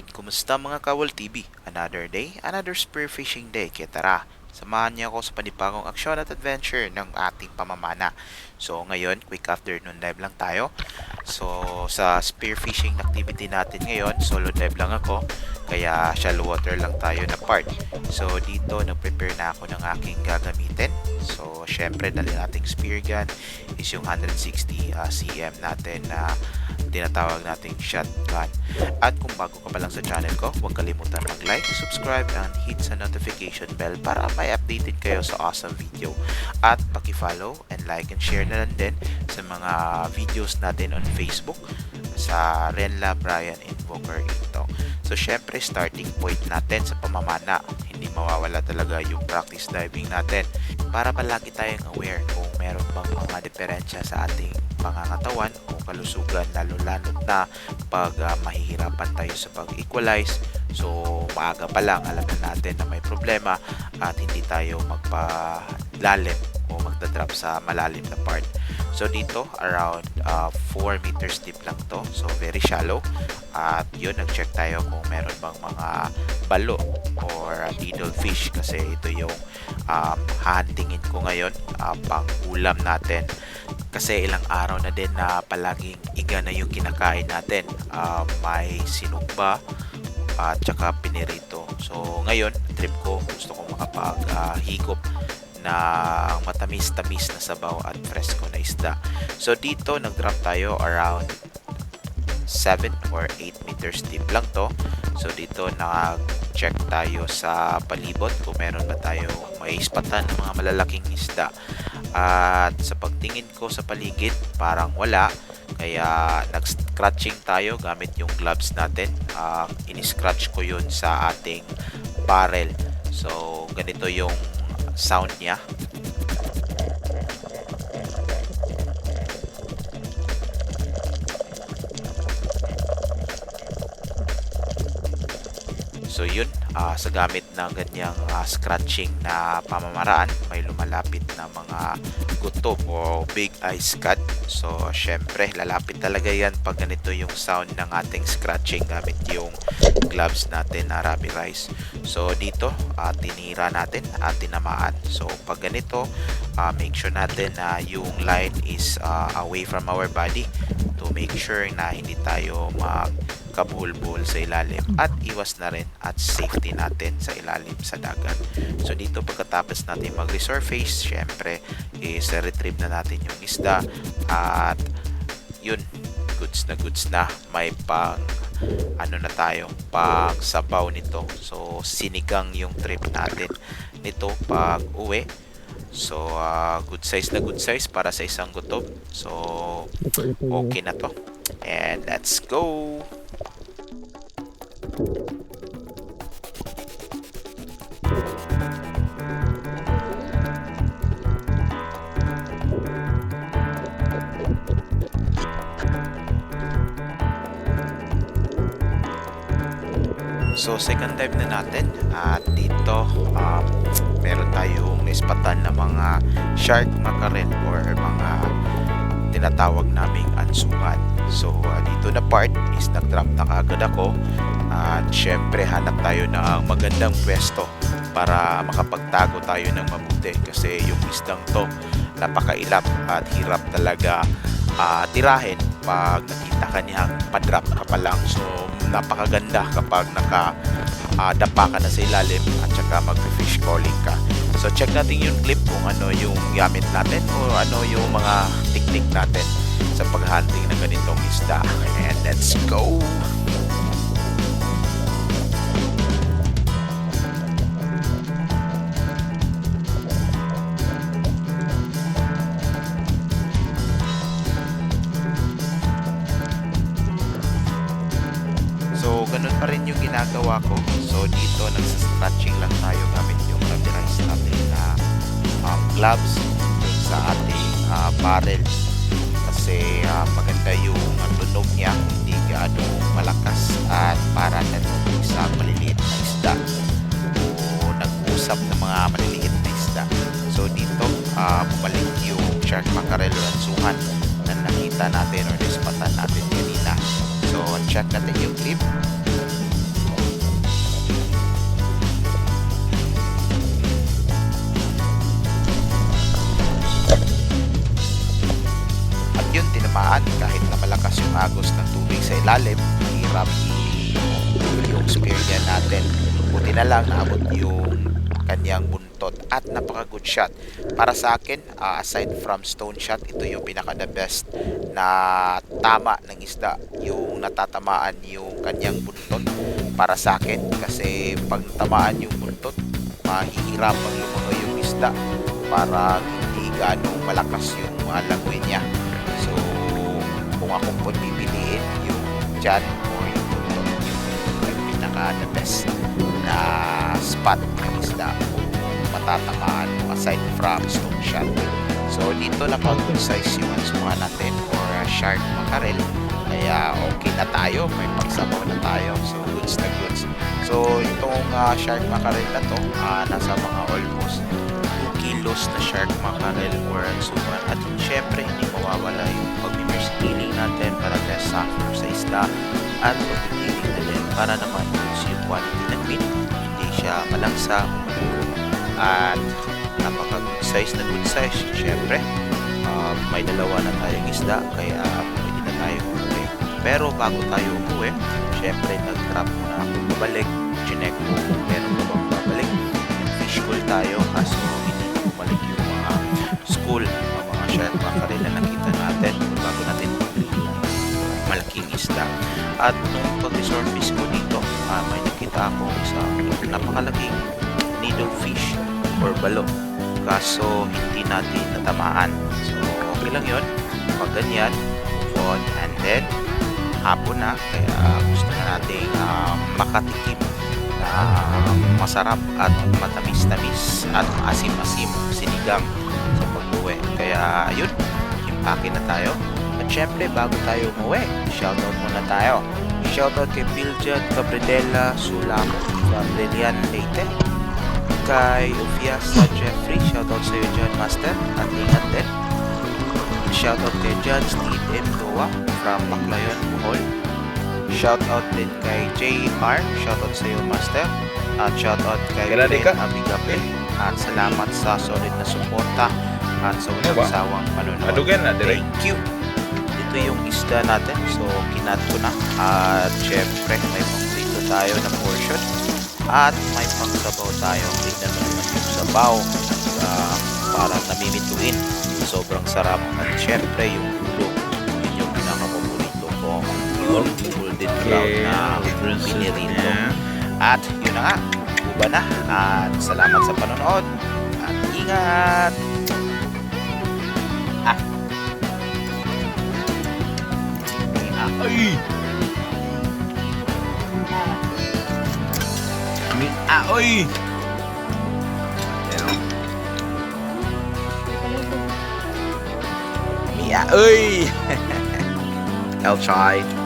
Kamusta mga Kawal TV? Another day, another spearfishing day. Kaya tara, samahan niyo ako sa panibagong aksyon at adventure ng ating pamamana. So ngayon, quick afternoon dive lang tayo. So sa spearfishing activity natin ngayon, solo dive lang ako. Kaya shallow water lang tayo na part. So dito, nag-prepare na ako ng aking gagamitin. So syempre, dali nating spear gun is yung 160 uh, cm natin na tinatawag nating shotgun. At kung bago ka pa lang sa channel ko, huwag kalimutan mag-like, subscribe, and hit sa notification bell para may updated kayo sa awesome video. At paki-follow and like and share na lang din sa mga videos natin on Facebook sa Renla Brian Invoker Ito. So, syempre, starting point natin sa pamamana, hindi mawawala talaga yung practice diving natin. Para palagi tayong aware kung meron bang mga diferensya sa ating pangangatawan o kalusugan lalo-lalo na pag uh, mahihirapan tayo sa pag-equalize. So maaga pa lang alam na natin na may problema at hindi tayo magpalalim o magdadrop sa malalim na part. So dito around uh, 4 meters deep lang to. So very shallow. At yun nag-check tayo kung meron bang mga balo or uh, needlefish kasi ito yung um, hahandingin ko ngayon uh, pang ulam natin. Kasi ilang araw na din na palaging iga na yung kinakain natin. Uh, may sinugba at saka pinirito. So ngayon trip ko. Gusto ko makapag uh, higop na matamis-tamis na sabaw at fresco na isda. So dito nag-drop tayo around 7 or 8 meters deep lang to. So dito nag-check tayo sa palibot kung meron ba tayo may ispatan ng mga malalaking isda. At sa pagtingin ko sa paligid parang wala. Kaya nag-scratching tayo gamit yung gloves natin. Uh, in-scratch ko yun sa ating barrel. So ganito yung sound niya So yun, uh, sa gamit ng ganyang uh, scratching na pamamaraan, may lumalapit na mga gutob o big ice cut. So syempre, lalapit talaga yan pag ganito yung sound ng ating scratching gamit yung gloves natin na Rabi Rice. So dito, uh, tinira natin at tinamaan. So pag ganito, uh, make sure natin na yung line is uh, away from our body to make sure na hindi tayo mag kabuhol-buhol sa ilalim at iwas na rin at safety natin sa ilalim sa dagat. So dito pagkatapos natin mag-resurface, syempre is retrieve na natin yung isda at yun, goods na goods na. May pang ano na tayo, pang sabaw nito. So sinigang yung trip natin nito pag uwi. So, uh, good size na good size para sa isang gutob. So, okay na to. And let's go! So second dive na natin at dito um, meron tayong naispatan na mga shark mackerel or mga tinatawag naming ansungan. So uh, dito na part is nag-drop na kagad ako at syempre hanap tayo ng magandang pwesto para makapagtago tayo ng mabuti kasi yung isdang to napakailap at hirap talaga uh, tirahin pag nakita ka niyang padrop ka pa lang. So napakaganda kapag naka uh, dapa ka na sa ilalim at saka mag-fish calling ka. So check natin yung clip kung ano yung gamit natin o ano yung mga technique natin sa paghunting ng ganitong isda. And let's go! So, ganun pa rin yung ginagawa ko. So, dito, nagsa-scratching lang tayo gamit yung rubberized natin na um, gloves sa ating uh, barrel. Kasi uh, maganda yung uh, tunog niya, hindi gaano malakas at para na sa maliliit na isda o nag-usap ng mga maliliit na isda. So, dito, uh, bumalik yung shark mackerel o ansuhan na nakita natin or nispatan natin kanina. So, check natin yung clip. Yun, tinamaan kahit na malakas yung agos ng tubig sa ilalim, hirap yung spear niya natin. Buti na lang naabot yung kanyang buntot at napaka-good shot. Para sa akin, ah, aside from stone shot, ito yung pinaka the best na tama ng isda. Yung natatamaan yung kanyang buntot para sa akin kasi pag tamaan yung buntot, mahihirapang lumangoy yung isda para hindi ganong malakas yung mga niya. So, kung ako po pipiliin yung dyan or yung buntot, yung pinaka the best na spot ng isda matatamaan mo aside from stone shot. So, dito na pag size yung ansuha natin or uh, shark mackerel. Kaya okay na tayo, may pagsabaw na tayo. So, goods na goods. So, itong uh, shark mackerel na to, ah, nasa mga almost 2 kilos na shark mackerel or ansuha. At syempre, hindi mawawala yung natin para less suffer sa isda at pag-healing na din para naman goods yung quality ng meat. Hindi siya malangsa at napaka good size na good size. Syempre, ah, may dalawa na tayong isda kaya pwede na tayo umuwi. Pero bago tayo umuwi, syempre nag-trap muna ako babalik. Chinek ko kung meron pa bang babalik. Fish school tayo kaso hindi na bumalik yung mga school, mga shark mackerel na malaking isda. At nung pag-resurface ko dito, ah, may nakita ako sa napakalaking needlefish or balo. Kaso hindi natin natamaan. So okay lang yun. Pag ganyan, move on. And then, hapon na. Kaya gusto na nating ah, makatikim na masarap at matamis-tamis at asim-asim sinigang sa pag-uwi. Kaya yun, impake na tayo. Syempre, bago tayo umuwi, shoutout muna tayo. Shoutout kay Biljan Cabredella Sulam Lilian Leyte. Kay Ufiasa Jeffrey, shoutout sa iyo dyan, Master. At ingat din. Shoutout kay John Steve M. Doa from Baclayon, Bohol. Shoutout din kay JR, shoutout sa iyo, Master. At shoutout kay Ben. Abigabe. At salamat sa solid na suporta at sa walang sawang dire. Thank you. Ito yung isda natin. So, kinat ko na. At syempre, may pang-prito tayo na portion. At may pang-sabaw tayo. Tingnan mo naman yung sabaw. Uh, parang namimituin. Sobrang sarap. At syempre, yung ulo. Yun yung pinaka-paborito ko. Yung golden brown na pinirito. At yun na nga. Uba na. At salamat sa panonood. At ingat! Ay! Mi aoy! Mia ơi I'll try